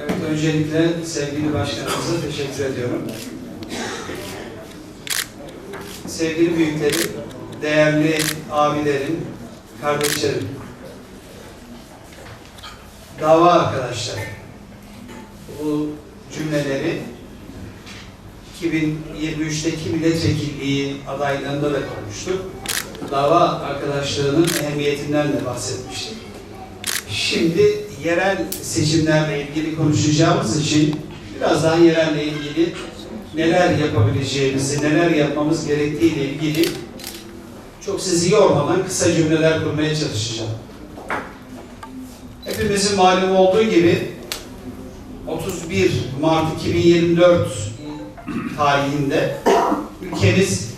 Evet, öncelikle sevgili başkanımıza teşekkür ediyorum. Sevgili büyüklerim, değerli abilerim, kardeşlerim, dava arkadaşlar, bu cümleleri 2023'teki milletvekilliği adaylığında da konuştuk. Dava arkadaşlığının ehemmiyetinden de bahsetmiştik. Şimdi yerel seçimlerle ilgili konuşacağımız için birazdan yerelle ilgili neler yapabileceğimizi, neler yapmamız gerektiğiyle ilgili çok sizi yormadan kısa cümleler kurmaya çalışacağım. Hepimizin malum olduğu gibi 31 Mart 2024 tarihinde ülkemiz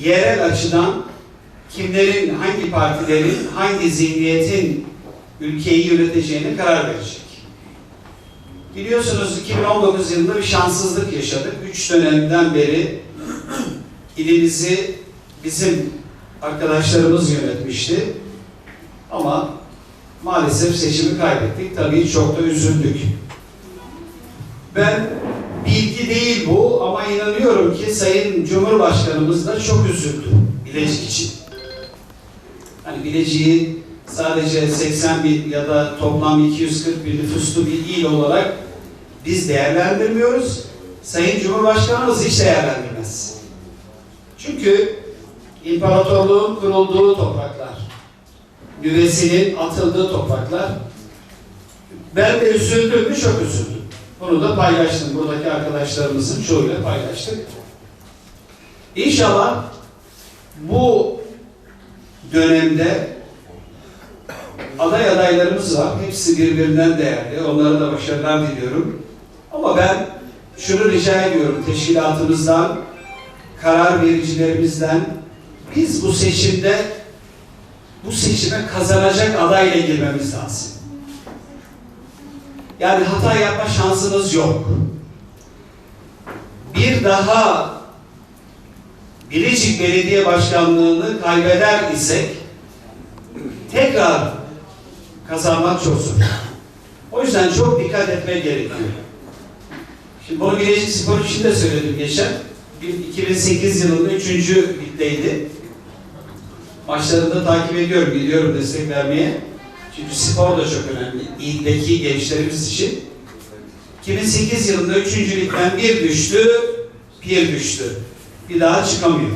yerel açıdan kimlerin, hangi partilerin, hangi zihniyetin ülkeyi yöneteceğine karar verecek. Biliyorsunuz 2019 yılında bir şanssızlık yaşadık. Üç dönemden beri ilimizi bizim arkadaşlarımız yönetmişti. Ama maalesef seçimi kaybettik. Tabii çok da üzüldük. Ben bilgi değil bu ama inanıyorum ki Sayın Cumhurbaşkanımız da çok üzüldü Bilecik için. Hani Bilecik'i sadece 80 bin ya da toplam 240 bin nüfuslu bir il olarak biz değerlendirmiyoruz. Sayın Cumhurbaşkanımız hiç değerlendirmez. Çünkü imparatorluğun kurulduğu topraklar, nüvesinin atıldığı topraklar. Ben de üzüldüm mü? Çok üzüldüm. Bunu da paylaştım. Buradaki arkadaşlarımızın çoğuyla paylaştık. İnşallah bu dönemde aday adaylarımız var. Hepsi birbirinden değerli. Onlara da başarılar diliyorum. Ama ben şunu rica ediyorum teşkilatımızdan, karar vericilerimizden biz bu seçimde bu seçime kazanacak adayla girmemiz lazım. Yani hata yapma şansımız yok. Bir daha Bilecik Belediye Başkanlığı'nı kaybeder isek tekrar kazanmak çok zor. O yüzden çok dikkat etmek gerekiyor. Şimdi bunu Bilecik Spor için de söyledim geçen. 2008 yılında 3. ligdeydi. Maçlarını da takip ediyorum, gidiyorum destek vermeye. Çünkü spor da çok önemli. İldeki gençlerimiz için. 2008 yılında 3. ligden bir düştü, bir düştü. Bir daha çıkamıyor.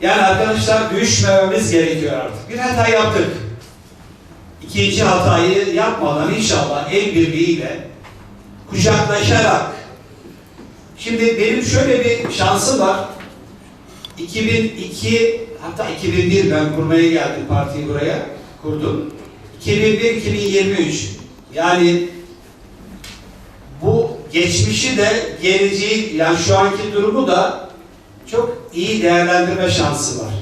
Yani arkadaşlar düşmememiz gerekiyor artık. Bir hata yaptık. İkinci hatayı yapmadan inşallah el birliğiyle kucaklaşarak Şimdi benim şöyle bir şansım var. 2002 hatta 2001 ben kurmaya geldim partiyi buraya kurdum. 2001-2023 yani bu geçmişi de geleceği yani şu anki durumu da çok iyi değerlendirme şansı var.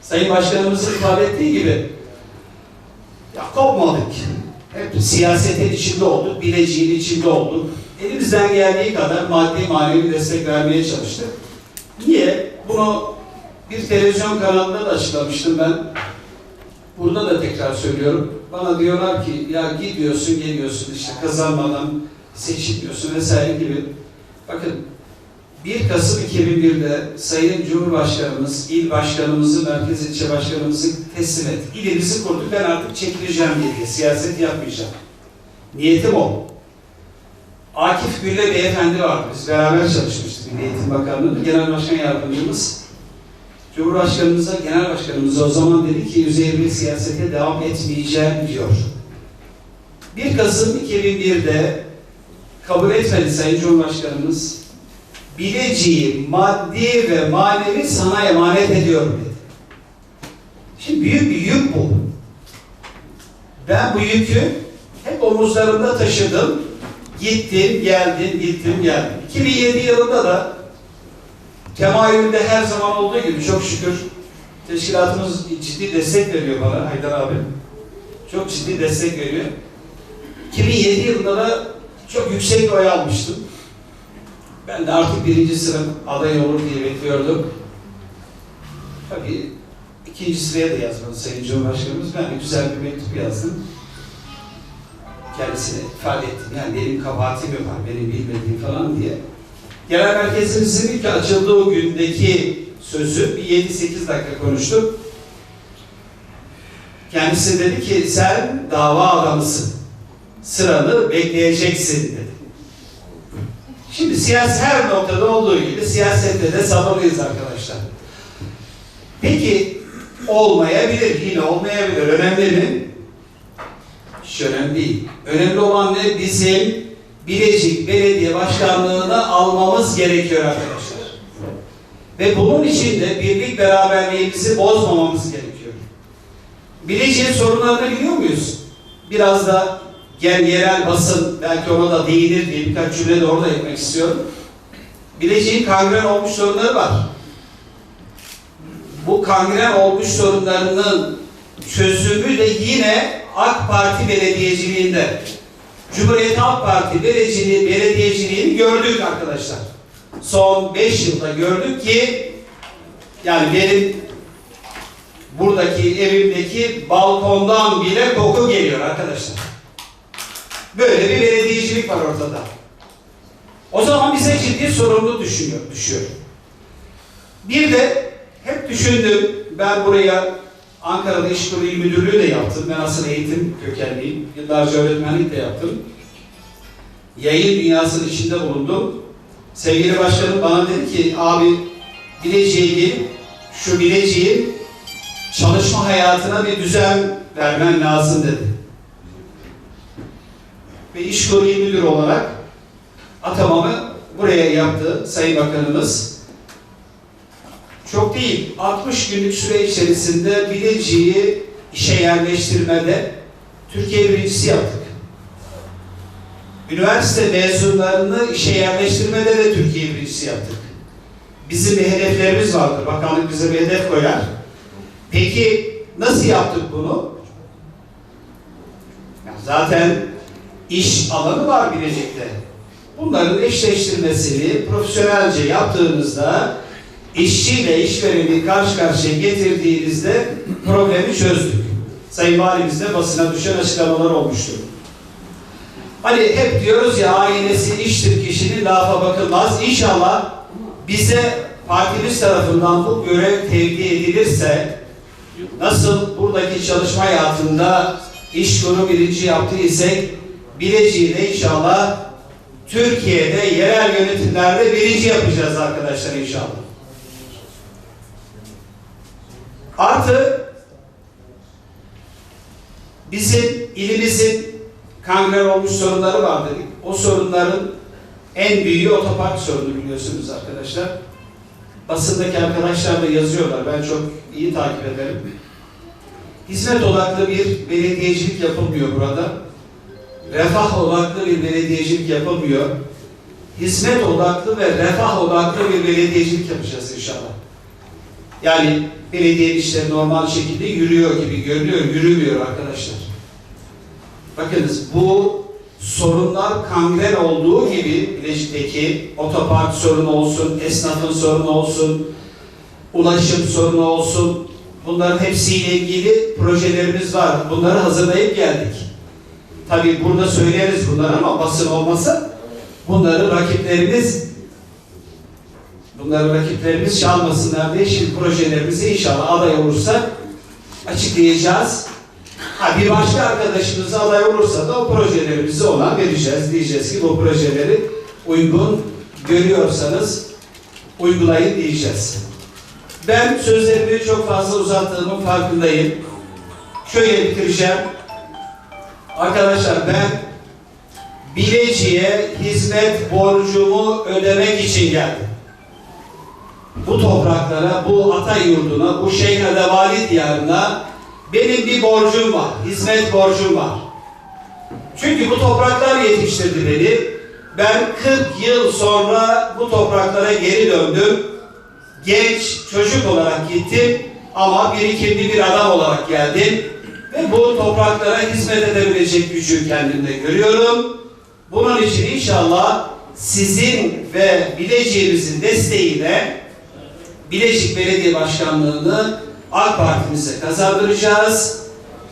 Sayın Başkanımızın ifade ettiği gibi ya kopmadık. Hep siyasetin içinde olduk, bileceğin içinde olduk. Elimizden geldiği kadar maddi manevi destek vermeye çalıştık. Niye? Bunu bir televizyon kanalında da açıklamıştım ben. Burada da tekrar söylüyorum. Bana diyorlar ki ya gidiyorsun geliyorsun işte kazanmadan seçilmiyorsun vesaire gibi. Bakın 1 Kasım 2001'de Sayın Cumhurbaşkanımız, il başkanımızı, merkez ilçe başkanımızı teslim et. İlimizi kurduk. Ben artık çekileceğim geriye. Siyaset yapmayacağım. Niyetim o. Akif Gülle Beyefendi vardı. Biz beraber çalışmıştık Milli Eğitim Bakanlığı'nda. Genel Başkan Yardımcımız. Cumhurbaşkanımıza, Genel Başkanımıza o zaman dedi ki yüzeyli siyasete devam etmeyeceğim diyor. 1 Kasım 2001'de kabul etmedi Sayın Cumhurbaşkanımız. Bileciği maddi ve manevi sana emanet ediyorum. Şimdi büyük bir yük bu. Ben bu yükü hep omuzlarımda taşıdım. Gittim, geldim, gittim, geldim. 2007 yılında da temayülde her zaman olduğu gibi çok şükür teşkilatımız ciddi destek veriyor bana Haydar abi. Çok ciddi destek veriyor. 2007 yılında da çok yüksek bir oy almıştım. Ben de artık birinci sıra aday olur diye bekliyordum. Tabii ikinci sıraya da yazmadı Sayın Cumhurbaşkanımız. Ben de güzel bir mektup yazdım. kendisine ifade ettim. Yani benim kabahatim yok, benim bilmediğim falan diye. Genel merkezimizin ilk açıldığı gündeki sözü bir 7-8 dakika konuştuk. Kendisi dedi ki sen dava adamısın. Sıranı bekleyeceksin dedi. Şimdi siyasi her noktada olduğu gibi siyasette de sabırlıyız arkadaşlar. Peki olmayabilir, yine olmayabilir. Önemli mi? Hiç önemli değil. Önemli olan ne? Bizim Bilecik Belediye Başkanlığı'nı almamız gerekiyor arkadaşlar. Ve bunun için de birlik beraberliğimizi bozmamamız gerekiyor. Bilecik'in sorunlarını biliyor muyuz? Biraz da gel yerel basın belki ona da değinir diye birkaç cümle de orada etmek istiyorum. Bilecik'in kangren olmuş sorunları var. Bu kangren olmuş sorunlarının çözümü de yine AK Parti belediyeciliğinde. Cumhuriyet Halk Parti belediyeciliği, belediyeciliğini gördük arkadaşlar. Son 5 yılda gördük ki yani benim buradaki evimdeki balkondan bile koku geliyor arkadaşlar. Böyle bir belediyecilik var ortada. O zaman bize ciddi sorumlu düşünüyor, düşüyor. Bir de hep düşündüm, ben buraya Ankara'da İş Kurumu İl Müdürlüğü de yaptım. Ben asıl eğitim kökenliyim. Yıllarca öğretmenlik de yaptım. Yayın dünyasının içinde bulundum. Sevgili başkanım bana dedi ki, abi Bilecik'e gelip şu Bilecik'in çalışma hayatına bir düzen vermen lazım dedi. Ve İş Kurumu İl Müdürü olarak atamamı buraya yaptı Sayın Bakanımız. Çok değil, 60 günlük süre içerisinde Bilecik'i işe yerleştirmede Türkiye birincisi yaptık. Üniversite mezunlarını işe yerleştirmede de Türkiye birincisi yaptık. Bizim bir hedeflerimiz vardır. Bakanlık bize bir hedef koyar. Peki nasıl yaptık bunu? Ya zaten iş alanı var Bilecik'te. Bunların eşleştirmesini profesyonelce yaptığınızda işçiyle işvereni karşı karşıya getirdiğinizde problemi çözdük. Sayın Valimiz de basına düşen açıklamalar olmuştu. Hani hep diyoruz ya ailesi iştir kişinin lafa bakılmaz. İnşallah bize partimiz tarafından bu görev tevdi edilirse nasıl buradaki çalışma hayatında iş kuru birinci yaptıysak Bilecik'i de inşallah Türkiye'de yerel yönetimlerde birinci yapacağız arkadaşlar inşallah. Artı bizim ilimizin kangren olmuş sorunları var dedik. O sorunların en büyüğü otopark sorunu biliyorsunuz arkadaşlar. Basındaki arkadaşlar da yazıyorlar. Ben çok iyi takip ederim. Hizmet odaklı bir belediyecilik yapılmıyor burada. Refah odaklı bir belediyecilik yapılmıyor. Hizmet odaklı ve refah odaklı bir belediyecilik yapacağız inşallah. Yani belediye işleri normal şekilde yürüyor gibi görünüyor, yürümüyor arkadaşlar. Bakınız bu sorunlar kangren olduğu gibi Bilecik'teki otopark sorunu olsun, esnafın sorunu olsun, ulaşım sorunu olsun, bunların hepsiyle ilgili projelerimiz var. Bunları hazırlayıp geldik. Tabii burada söyleriz bunları ama basın olmasa bunları rakiplerimiz bunları rakiplerimiz çalmasınlar diye şimdi projelerimizi inşallah aday olursa açıklayacağız. Ha bir başka arkadaşımız aday olursa da o projelerimizi ona vereceğiz. Diyeceğiz ki bu projeleri uygun görüyorsanız uygulayın diyeceğiz. Ben sözlerimi çok fazla uzattığımın farkındayım. Şöyle bitireceğim. Arkadaşlar ben Bilecik'e hizmet borcumu ödemek için geldim. Bu topraklara, bu ata yurduna, bu Şeyh Edebali diyarına benim bir borcum var, hizmet borcum var. Çünkü bu topraklar yetiştirdi beni. Ben 40 yıl sonra bu topraklara geri döndüm. Genç çocuk olarak gittim ama birikimli bir adam olarak geldim. Ve bu topraklara hizmet edebilecek gücü kendimde görüyorum. Bunun için inşallah sizin ve Bilecik'imizin desteğiyle Bilecik Belediye Başkanlığı'nı AK Parti'mize kazandıracağız.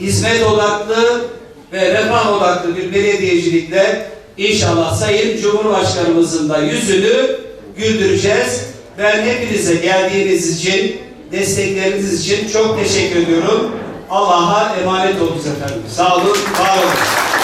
Hizmet odaklı ve refah odaklı bir belediyecilikle inşallah Sayın Cumhurbaşkanımızın da yüzünü güldüreceğiz. Ben hepinize geldiğiniz için, destekleriniz için çok teşekkür ediyorum. Allah'a emanet olunuz efendim. Sağ olun, var olun.